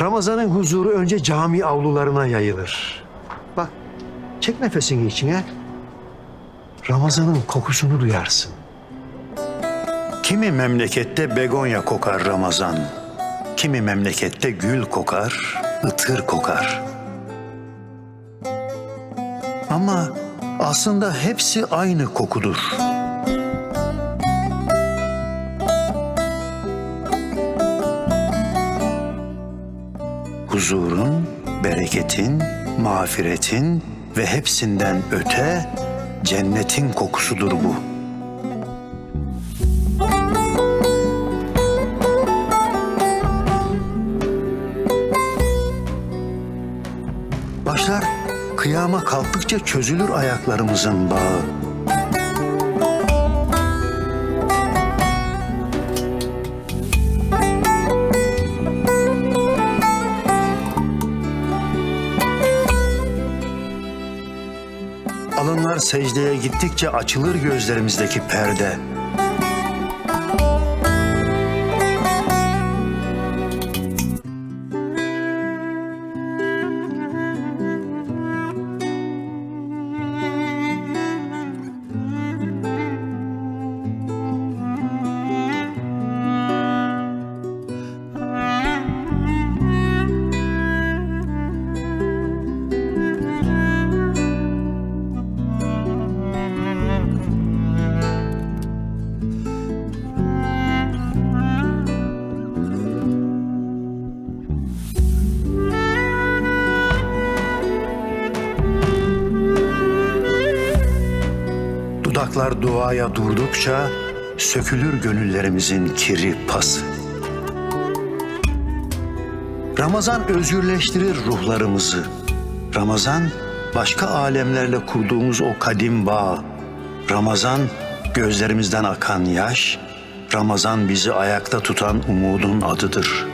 Ramazan'ın huzuru önce cami avlularına yayılır. Bak, çek nefesini içine. Ramazan'ın kokusunu duyarsın. Kimi memlekette begonya kokar Ramazan. Kimi memlekette gül kokar, ıtır kokar. Ama aslında hepsi aynı kokudur. Huzurun, bereketin, mağfiretin ve hepsinden öte cennetin kokusudur bu. Başlar kıyama kalktıkça çözülür ayaklarımızın bağı. Alınlar secdeye gittikçe açılır gözlerimizdeki perde. Dudaklar duaya durdukça sökülür gönüllerimizin kiri pası. Ramazan özgürleştirir ruhlarımızı. Ramazan başka alemlerle kurduğumuz o kadim bağ. Ramazan gözlerimizden akan yaş. Ramazan bizi ayakta tutan umudun adıdır.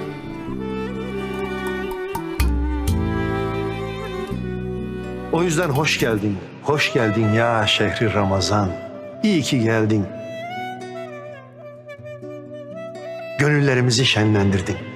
O yüzden hoş geldin. Hoş geldin ya şehri Ramazan. İyi ki geldin. Gönüllerimizi şenlendirdin.